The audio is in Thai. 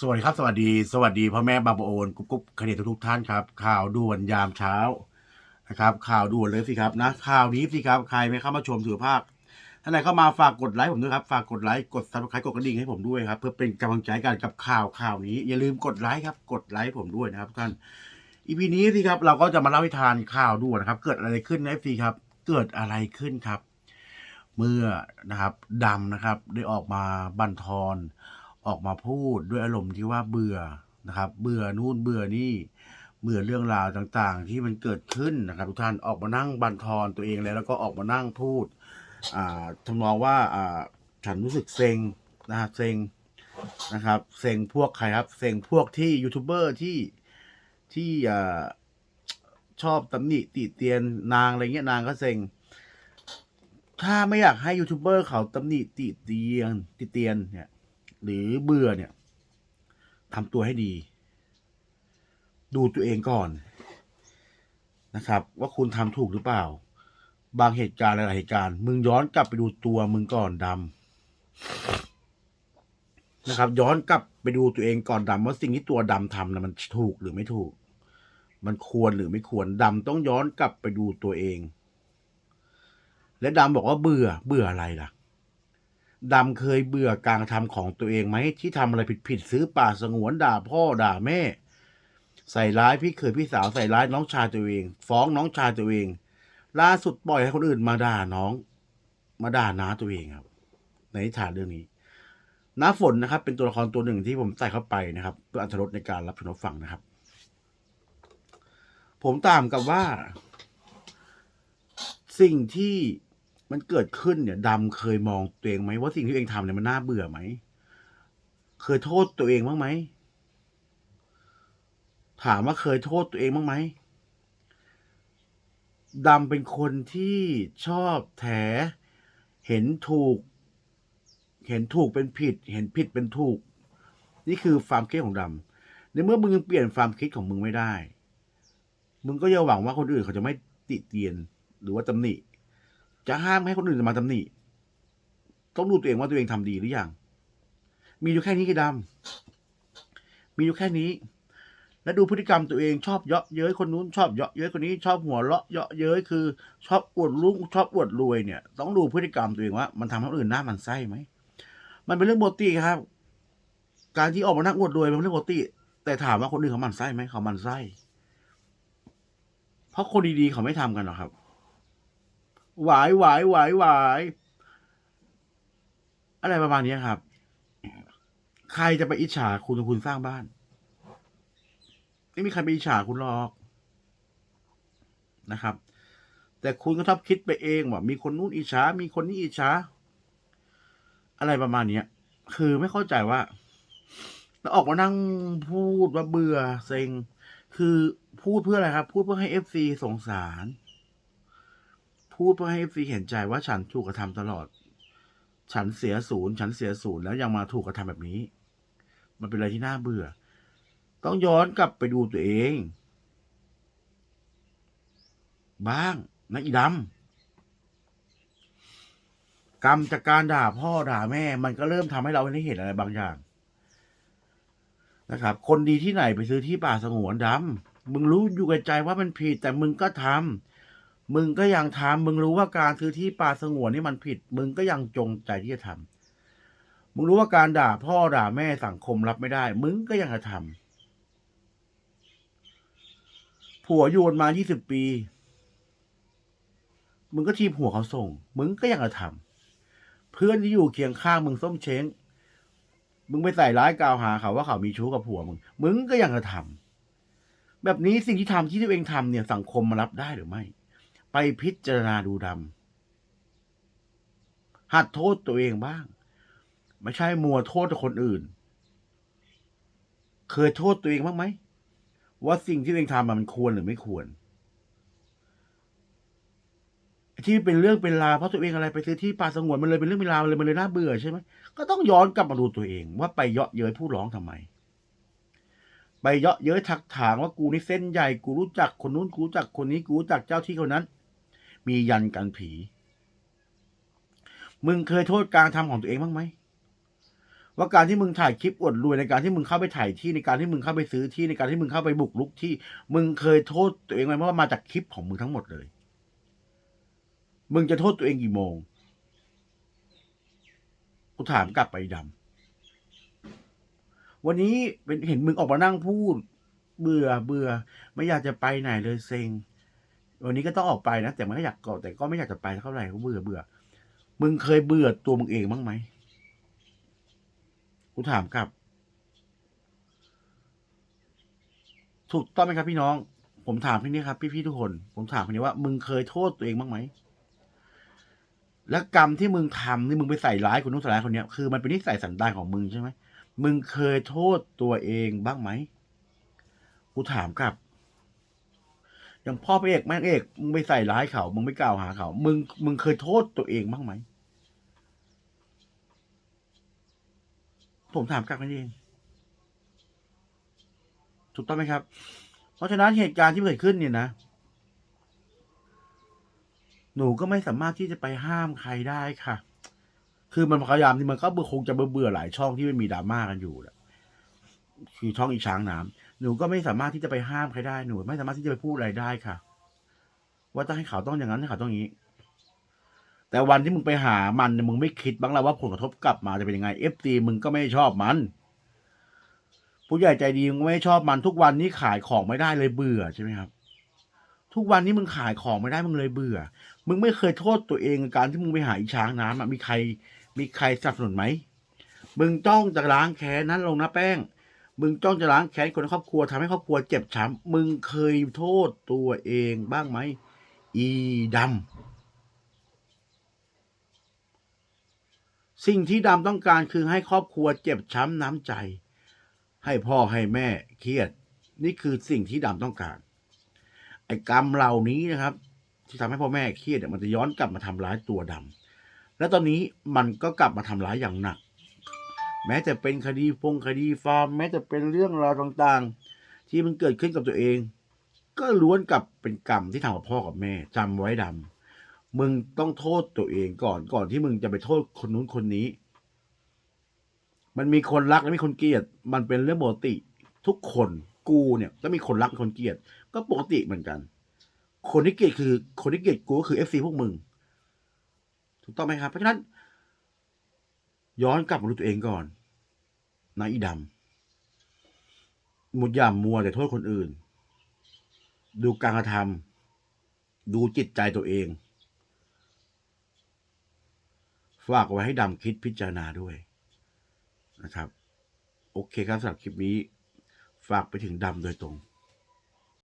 สวัสดีครับ สวัสดีสวัสดีพ่อแม่บางปะโอนกุ๊บกุ๊บคดีทุกท่านครับ ข่าวด่วนยามเช้านะครับ ข่าวด่วนเลยสิครับนะข่าวนี้สิครับใครไม่เข้ามาชมถือภาคท่านไหนเข้ามาฝากกดไลค์ผมด้วยครับฝากกดไลค์กดซับสไครต์กดกระดิ่งให้ผมด้วยครับ เพื่อเป็นกำลังใจกันกับข่าวข่าวนี้ อย่าลืมกดไลค์ครับกดไลค์ผมด้วยนะครับท่านอีพีนี้สิครับเราก็จะมาเล่าให้ทานข่าวด่วนครับ เกิดอะไรขึ้นนะซีครับ เกิดอะไรขึ้นครับ เมื่อนะครับดำนะครับ ได้ออกมาบันทอน ออกมาพูดด้วยอารมณ์ที่ว่าเบื่อนะครับ เบื่อนู่นเบื่อนี่เบื่อเรื่องราวต่างๆ ที่มันเกิดขึ้นนะครับทุกท่านออกมานั่งบันทอนตัวเองแล้วแล้วก็ออกมานั่งพูดทำนองว่าฉันรู้สึกเซ็งนะฮะเซ็งนะครับเซ็งพวกใครครับเซ็งพวกที่ยูทูบเบอร์ที่ที่ชอบตำหนิติเตียนนางอะไรเงี้ยนางก็เซ็งถ้าไม่อยากให้ยูทูบเบอร์เขาตำหนิติเตียนติเตียนเนี่ย หรือเบื่อเนี่ยทำตัวให้ดี ดูตัวเองก่อนนะครับ ว่าคุณทำถูกหรือเปล่า บางเหตุการณ์หลายเหตุการณ์ มึงย้อนกลับไปดูตัวมึงก่อนดำนะครับ ย้อนกลับไปดูตัวเองก่อนดำว่าสิ่งที่ตัวดำทำนะมันถูกหรือไม่ถูก มันควรหรือไม่ควรดำต้องย้อนกลับไปดูตัวเอง และดำบอกว่าเบื่อ เบื่ออะไรล่ะ ดำเคยเบื่อการทำของตัวเองไหมที่ทำอะไรผิดๆซื้อป่าสงวนด่าพ่อด่าแม่ ใส่ร้ายพี่เคยพี่สาวใส่ร้ายน้องชายตัวเอง ฟ้องน้องชายตัวเอง ล่าสุดปล่อยให้คนอื่นมาด่าน้อง มาด่าน้าตัวเองครับ ในนิทานเรื่องนี้น้าฝนนะครับ เป็นตัวละครตัวหนึ่งที่ผมใส่เข้าไปนะครับ เพื่ออรรถรสในการรับชมรับฟังนะครับ ผมตามกับว่า สิ่งที่ มันเกิดขึ้นเนี่ยดำเคยมองตัวเองไหมว่าสิ่งที่ตัวเองทำเนี่ยมันน่าเบื่อไหม เคยโทษตัวเองบ้างไหม ถามว่าเคยโทษตัวเองบ้างไหมดำเป็นคนที่ชอบแถ เห็นถูก เห็นถูกเป็นผิด เห็นผิดเป็นถูก นี่คือความคิดของดำในเมื่อมึงยังเปลี่ยนความคิดของมึงไม่ได้ มึงก็อย่าหวังว่าคนอื่นเขาจะไม่ติเตียนหรือว่าตำหนิ จะห้ามให้คนอื่นมาตำหนิ ต้องดูตัวเองว่าตัวเองทำดีหรือยัง มีอยู่แค่นี้กี่ดำมีอยู่แค่นี้ และดูพฤติกรรมตัวเองชอบเยาะเย้ยคนนู้นชอบเยาะเย้ยคนนี้ชอบหัวเราะเยาะเย้ยคือ ชอบอวดรุ่งชอบอวดรวยเนี่ย ต้องดูพฤติกรรมตัวเองว่า มันทำให้คนอื่นหน้ามันไส้ไหม มันเป็นเรื่องปกติครับ การที่ออกมานั่งอวดรวยเป็นเรื่องปกติแต่ถามว่าคนอื่นเขามันไส้ไหมเขามันไส้ เพราะคนดีๆเขาไม่ทำกันหรอกครับ หวายหวายหวายหวายอะไรประมาณนี้ครับ ใครจะไปอิจฉาคุณถ้าคุณสร้างบ้าน ไม่มีใครไปอิจฉาคุณหรอกนะครับ แต่คุณก็ชอบคิดไปเองว่ามีคนนู้นอิจฉา มีคนนี้อิจฉา อะไรประมาณเนี้ย คือไม่เข้าใจว่าแล้วออกมานั่งพูดว่าเบื่อเซ็ง คือพูดเพื่ออะไรครับ พูดเพื่อให้เอฟซีสงสาร พูดเพื่อให้ฟซีเห็นใจว่าฉันถูกกระทำตลอด ฉันเสียศูนย์ ฉันเสียศูนย์แล้วยังมาถูกกระทำแบบนี้ มันเป็นอะไรที่น่าเบื่อ ต้องย้อนกลับไปดูตัวเอง บ้างนะอีดำกรรมจากการด่าพ่อด่าแม่ มันก็เริ่มทำให้เราได้เห็นอะไรบางอย่าง นะครับ คนดีที่ไหนไปซื้อที่ป่าสงวนดำมึงรู้อยู่กับใจว่ามันผิดแต่มึงก็ทำ มึงก็ยังทำมึงรู้ว่าการซื้อที่ป่าสงวนนี่มันผิด มึงก็ยังจงใจที่จะทำมึงรู้ว่าการด่าพ่อด่าแม่สังคมรับไม่ได้ มึงก็ยังจะทำผัวโยนมายี่สิบปี มึงก็ทีบหัวเขาส่ง มึงก็ยังจะทำเพื่อนที่อยู่เคียงข้างมึงส้มเช้ง มึงไปใส่ร้ายกล่าวหาเขาว่าเขามีชู้กับผัวมึง มึงก็ยังจะทำแบบนี้สิ่งที่ทำที่ตัวเองทำเนี่ยสังคมมารับได้หรือไม่ ไปพิจารณาดูดำหัดโทษตัวเองบ้าง ไม่ใช่มัวโทษคนอื่น เคยโทษตัวเองบ้างไหม ว่าสิ่งที่ตัวเองทำมันควรหรือไม่ควร ที่เป็นเรื่องเป็นราวเพราะตัวเองอะไรไปซื้อที่ป่าสงวนมันเลยเป็นเรื่องเป็นราวเลยมันเลยน่าเบื่อใช่ไหมก็ต้องย้อนกลับมาดูตัวเอง ว่าไปเยาะเย้ยผู้ร้องทำไมไปเยาะเย้ยถักถางว่ากูนี่เส้นใหญ่กูรู้จักคนนู้นกูรู้จักคนนี้กูรู้จักเจ้าที่คนนั้น มียันกันผี มึงเคยโทษการทำของตัวเองบ้างไหมว่าการที่มึงถ่ายคลิปอวดรวยในการที่มึงเข้าไปถ่ายที่ในการที่มึงเข้าไปซื้อที่ในการที่มึงเข้าไปบุกรุกที่ มึงเคยโทษตัวเองไหมว่ามาจากคลิปของมึงทั้งหมดเลย มึงจะโทษตัวเองกี่โมงกูถามกลับไปดำวันนี้เป็นเห็นมึงออกมานั่งพูด เบื่อเบื่อ ไม่อยากจะไปไหนเลยเซ็ง วันนี้ก็ต้องออกไปนะ แต่มันก็อยากก็แต่ก็ไม่อยากจะไปเท่าไหร่ก็เบื่อเบื่อ มึงเคยเบื่อตัวมึงเองบ้างไหมกูถามกลับ ถูกต้องไหมครับพี่น้อง ผมถามพี่นี้ครับ พี่ๆทุกคน ผมถามพี่นี้ว่า มึงเคยโทษตัวเองบ้างไหม และกรรมที่มึงทำนี่มึงไปใส่ร้ายคนนู้นใส่ร้ายคนนี้คือมันเป็นนิสัยสันดานของมึงใช่ไหมมึงเคยโทษตัวเองบ้างไหมกูถามกลับ อย่างพ่อพระเอกแม่งเอกมึงไปใส่ร้ายเขา มึงไม่กล่าวหาเขา มึงมึงเคยโทษตัวเองบ้างไหม ผมถามกลับกันเอง ถูกต้องไหมครับ เพราะฉะนั้นเหตุการณ์ที่เกิดขึ้นเนี่ยนะ หนูก็ไม่สามารถที่จะไปห้ามใครได้ค่ะ คือมันพยายามที่มันก็คงจะเบื่อๆหลายช่องที่มันมีดราม่ากันอยู่แหละคือช่องอีช้างน้ำ หนูก็ไม่สามารถที่จะไปห้ามใครได้หนู ไม่สามารถที่จะไปพูดอะไรได้ค่ะ ว่าต้องให้เขาต้องอย่างนั้นให้เขาต้องอย่างนี้ แต่วันที่มึงไปหามันมึงไม่คิดบ้างแล้วว่าผลกระทบกลับมาจะเป็นยังไงเอฟซีมึงก็ไม่ชอบมัน ผู้ใหญ่ใจดีมึงไม่ชอบมันทุกวันนี้ขายของไม่ได้เลยเบื่อใช่ไหมครับ ทุกวันนี้มึงขายของไม่ได้มึงเลยเบื่อ มึงไม่เคยโทษตัวเองการที่มึงไปหาอีช้างน้ำมีใคร มีใครสนับสนุนไหมมึงจ้องจะล้างแค้นนั้นลงนะแป้ง มึงจ้องจะล้างแค้นคนในครอบครัวทำให้ครอบครัวเจ็บช้ำมึงเคยโทษตัวเองบ้างไหม อีดำสิ่งที่ดำต้องการคือให้ครอบครัวเจ็บช้ำน้ำใจ ให้พ่อให้แม่เครียด นี่คือสิ่งที่ดำต้องการ ไอ้กรรมเหล่านี้นะครับ ที่ทำให้พ่อแม่เครียดมันจะย้อนกลับมาทำร้ายตัวดำและตอนนี้มันก็กลับมาทำร้ายอย่างหนัก แม้จะเป็นคดีฟงคดีฟาร์ม แม้จะเป็นเรื่องราวต่างๆ ที่มันเกิดขึ้นกับตัวเอง ก็ล้วนกับเป็นกรรมที่ทำกับพ่อกับแม่จำไว้ดำมึงต้องโทษตัวเองก่อนก่อนที่มึงจะไปโทษคนนู้นคนนี้ มันมีคนรักและมีคนเกลียด มันเป็นเรื่องปกติทุกคนกูเนี่ยก็มีคนรักคนเกลียด ก็ปกติเหมือนกัน คนที่เกลียดคือ คนที่เกลียดกูก็คือเอฟซีพวกมึง ถูกต้องไหมครับ เพราะฉะนั้น ย้อนกลับมาดูตัวเองก่อน นะอีดำมุดย่ามัวแต่โทษคนอื่น ดูการกระทำดูจิตใจตัวเอง ฝากไว้ให้ดำคิดพิจารณาด้วยนะครับ โอเคครับสำหรับคลิปนี้ ฝากไปถึงดำโดยตรง